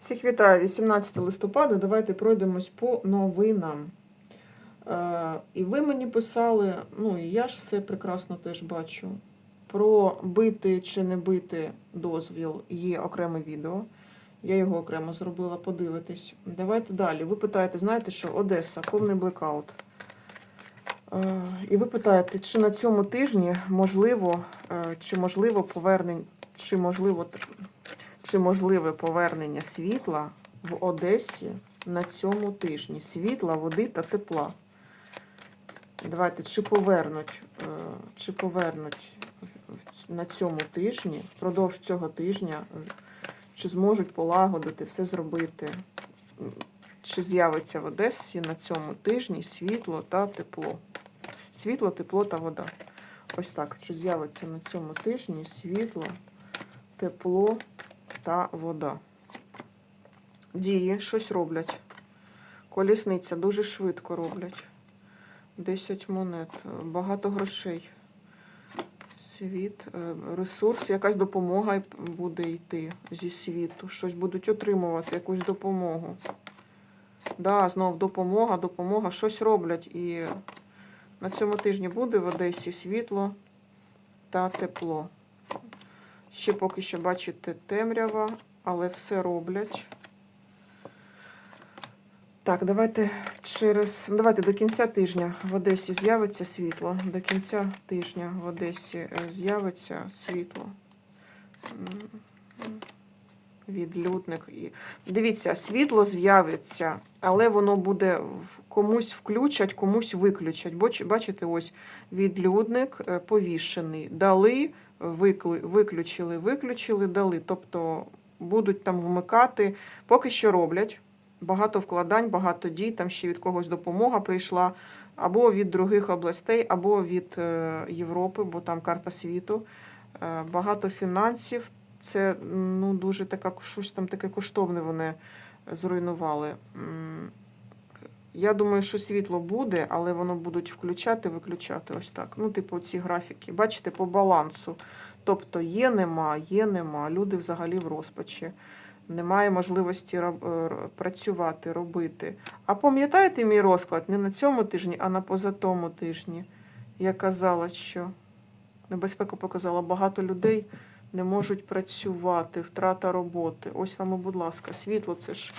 Всіх вітаю, 18 листопада. Давайте пройдемось по новинам. Е, і ви мені писали, ну і я ж все прекрасно теж бачу. Про бити чи не бити дозвіл є окреме відео. Я його окремо зробила, подивитись. Давайте далі. Ви питаєте, знаєте що, Одеса, повний блекаут. Е, І ви питаєте, чи на цьому тижні можливо, е, чи можливо повернення, чи можливо чи можливе повернення світла в Одесі на цьому тижні? Світла, води та тепла. Давайте, чи повернуть, е, чи повернуть на цьому тижні, впродовж цього тижня, чи зможуть полагодити, все зробити, чи з'явиться в Одесі на цьому тижні світло та тепло. Світло, тепло та вода. Ось так. Чи з'явиться на цьому тижні світло, тепло та вода. Дії, щось роблять. Колісниця дуже швидко роблять. 10 монет, багато грошей. Світ, е, ресурс, якась допомога буде йти зі світу. Щось будуть отримувати, якусь допомогу. Да, знов допомога, допомога, щось роблять. І на цьому тижні буде в Одесі світло та тепло. Ще поки що бачите темрява, але все роблять. Так, давайте через. ну, Давайте до кінця тижня в Одесі з'явиться світло. До кінця тижня в Одесі е, з'явиться світло. Відлюдник. Дивіться, світло з'явиться, але воно буде комусь включать, комусь виключать. Бачите, ось відлюдник е, повішений. Дали, виключили, виключили, дали. Тобто будуть там вмикати, поки що роблять. Багато вкладань, багато дій, там ще від когось допомога прийшла, або від других областей, або від е, Європи, бо там карта світу. Е, Багато фінансів. Це ну, дуже така, щось там таке коштовне вони зруйнували. Я думаю, що світло буде, але воно будуть включати, виключати. Ось так. Ну, типу, ці графіки. Бачите, по балансу. Тобто є, нема, є, нема. Люди взагалі в розпачі. Немає можливості е, працювати, робити. А пам'ятаєте мій розклад не на цьому тижні, а на позатому тижні? Я казала, що небезпека показала, багато людей не можуть працювати, втрата роботи. Ось вам, будь ласка, світло це ж.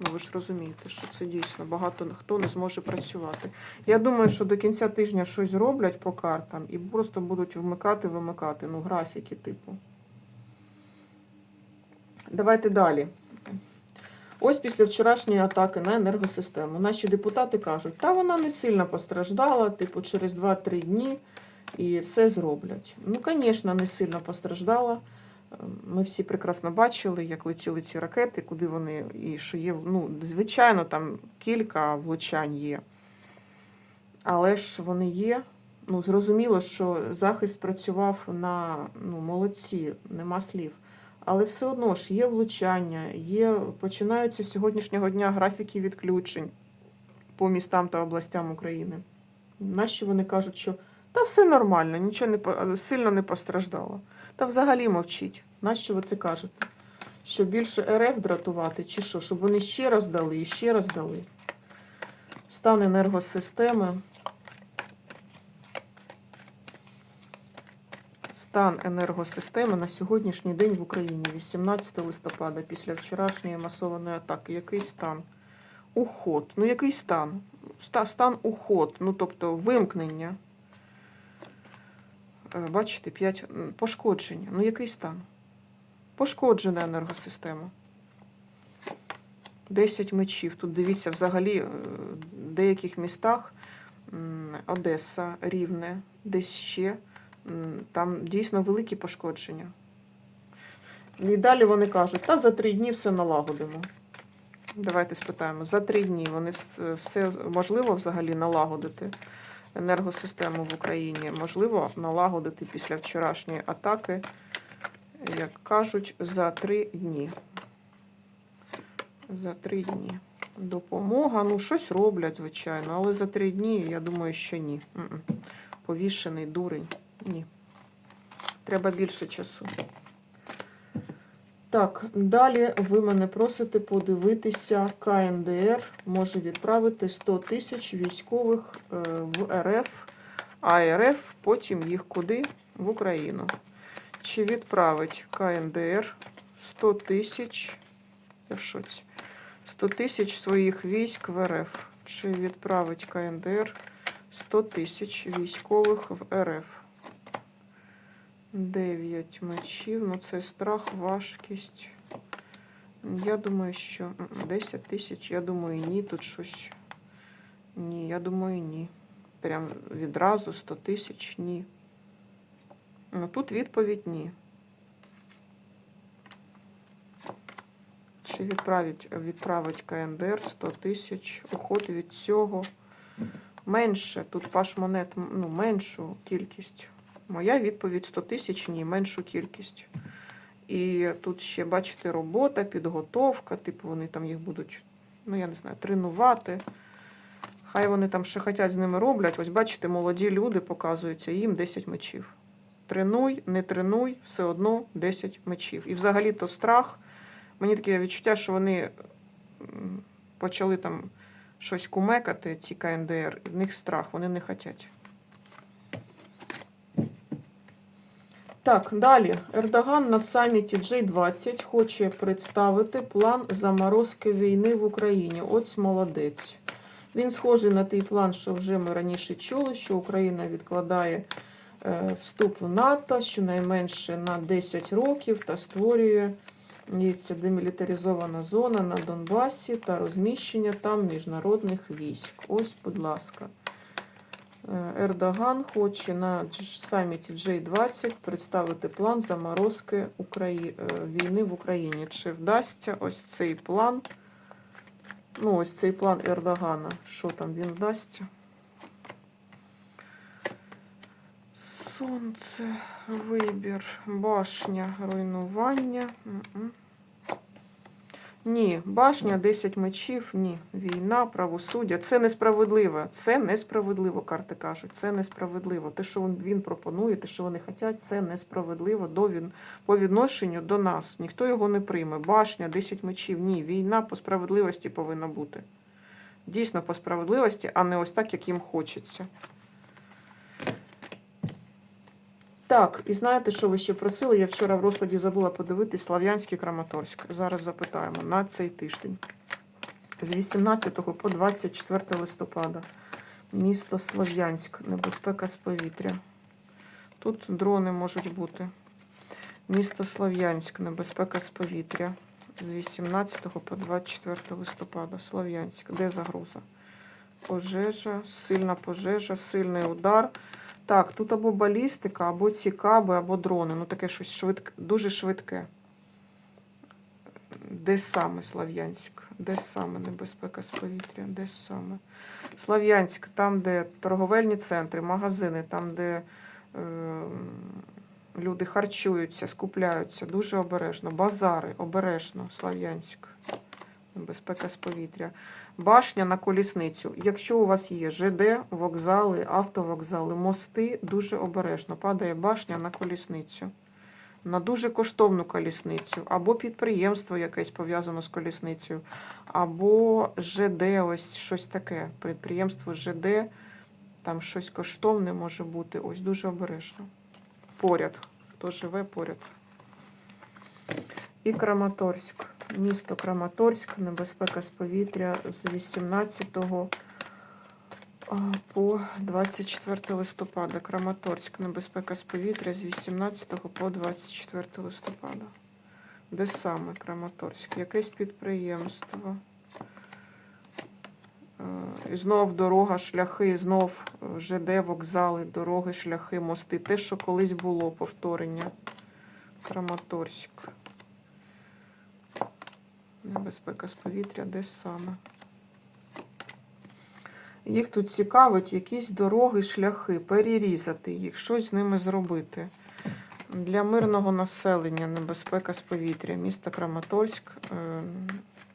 Ну, ви ж розумієте, що це дійсно багато хто не зможе працювати. Я думаю, що до кінця тижня щось зроблять по картам і просто будуть вмикати, вимикати, ну, графіки, типу. Давайте далі. Ось після вчорашньої атаки на енергосистему. Наші депутати кажуть, та вона не сильно постраждала, типу, через 2-3 дні і все зроблять. Ну, звісно, не сильно постраждала. Ми всі прекрасно бачили, як летіли ці ракети, куди вони і що є. Ну, звичайно, там кілька влучань є. Але ж вони є. Ну, зрозуміло, що захист працював на ну, молодці, нема слів. Але все одно ж є влучання, є, починаються з сьогоднішнього дня графіки відключень по містам та областям України. Наші вони кажуть, що та все нормально, нічого не сильно не постраждало. Та взагалі мовчіть. Нащо ви це кажете? Що більше РФ дратувати, чи що? Щоб вони ще раз дали і ще раз дали. Стан енергосистеми. Стан енергосистеми на сьогоднішній день в Україні, 18 листопада, після вчорашньої масованої атаки. Який стан? Уход. Ну, який стан? Стан уход, ну тобто вимкнення. Е, Бачите, 5 пошкодження. Ну, який стан? Пошкоджена енергосистема. 10 мечів. Тут дивіться, взагалі, е, в деяких містах Одеса, Рівне, десь ще. Там дійсно великі пошкодження. І далі вони кажуть, та за три дні все налагодимо. Давайте спитаємо. За три дні вони все можливо взагалі налагодити енергосистему в Україні. Можливо налагодити після вчорашньої атаки, як кажуть, за три дні. За три дні. Допомога. Ну, щось роблять, звичайно, але за три дні, я думаю, що ні. Повішений дурень. Ні. Треба більше часу. Так, далі ви мене просите подивитися КНДР може відправити 100 тисяч військових е, в РФ, а РФ потім їх куди? В Україну. Чи відправить КНДР 100 тисяч, я в шоці, 100 тисяч своїх військ в РФ? Чи відправить КНДР 100 тисяч військових в РФ? 9 мечів, ну це страх, важкість. Я думаю, що 10 тисяч, я думаю, ні, тут щось. Ні, я думаю, ні. Прям відразу 100 тисяч, ні. Ну тут відповідь ні. Чи відправить, відправить КНДР 100 тисяч, уход від цього. Менше, тут паш монет, ну, меншу кількість. Моя відповідь 100 тисяч, ні, меншу кількість. І тут ще, бачите, робота, підготовка, типу вони там їх будуть, ну я не знаю, тренувати. Хай вони там ще хотять з ними роблять. Ось бачите, молоді люди показуються, їм 10 мечів. Тренуй, не тренуй, все одно 10 мечів. І взагалі то страх. Мені таке відчуття, що вони почали там щось кумекати, ці КНДР, в них страх, вони не хочуть. Так, далі. Ердоган на саміті G20 хоче представити план заморозки війни в Україні. Ось молодець. Він схожий на той план, що вже ми раніше чули, що Україна відкладає е, вступ в НАТО щонайменше на 10 років та створює демілітаризована зона на Донбасі та розміщення там міжнародних військ. Ось, будь ласка. Е, Ердоган хоче на саміті G20 представити план заморозки Украї... е, війни в Україні. Чи вдасться ось цей план? Ну, ось цей план Ердогана. Що там він вдасться? Сонце, вибір, башня, руйнування. Ні, башня, 10 мечів, ні. Війна, правосуддя. Це несправедливо. Це несправедливо, карти кажуть. Це несправедливо. Те, що він пропонує, те, що вони хочуть, це несправедливо до він... по відношенню до нас. Ніхто його не прийме. Башня, 10 мечів. Ні, війна по справедливості повинна бути. Дійсно по справедливості, а не ось так, як їм хочеться. Так, і знаєте, що ви ще просили? Я вчора в розкладі забула подивитись Слав'янський Краматорськ. Зараз запитаємо на цей тиждень. З 18 по 24 листопада. Місто Слов'янськ. Небезпека з повітря. Тут дрони можуть бути. Місто Слов'янськ. Небезпека з повітря. З 18 по 24 листопада. Слов'янськ. Де загроза? Пожежа, сильна пожежа, сильний удар. Так, тут або балістика, або цікаби, або дрони. Ну таке щось швидке, дуже швидке. Де саме Слав'янськ? Де саме небезпека з повітря? Де саме? Слав'янськ, там, де торговельні центри, магазини, там, де е, люди харчуються, скупляються, дуже обережно. Базари, обережно, Слав'янськ. Небезпека з повітря. Башня на колісницю. Якщо у вас є ЖД, вокзали, автовокзали, мости, дуже обережно. Падає башня на колісницю. На дуже коштовну колісницю, або підприємство якесь пов'язано з колісницею, або ЖД, ось щось таке. Підприємство ЖД, там щось коштовне може бути. Ось дуже обережно. Поряд. Хто живе поряд. І Краматорськ. Місто Краматорськ, небезпека з повітря з 18 по 24 листопада. Краматорськ, небезпека з повітря з 18 по 24 листопада. Де саме Краматорськ? Якесь підприємство. Е, І знов дорога, шляхи, знов е, ЖД, вокзали, дороги, шляхи, мости. Те, що колись було, повторення. Краматорськ. Небезпека з повітря, де саме. Їх тут цікавить якісь дороги, шляхи, перерізати їх, щось з ними зробити. Для мирного населення небезпека з повітря. Місто Краматорськ е,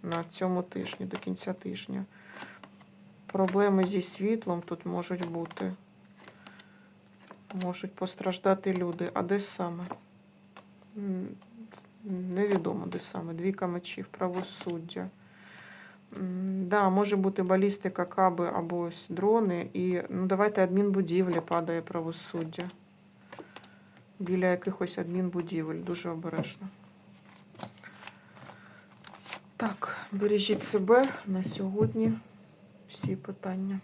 на цьому тижні, до кінця тижня. Проблеми зі світлом тут можуть бути. Можуть постраждати люди. А де саме? Невідомо, де саме. Двійка мечів, правосуддя. Да, може бути балістика, каби або ось дрони. І ну, давайте адмінбудівлі падає правосуддя. Біля якихось адмінбудівель. Дуже обережно. Так, бережіть себе на сьогодні. Всі питання.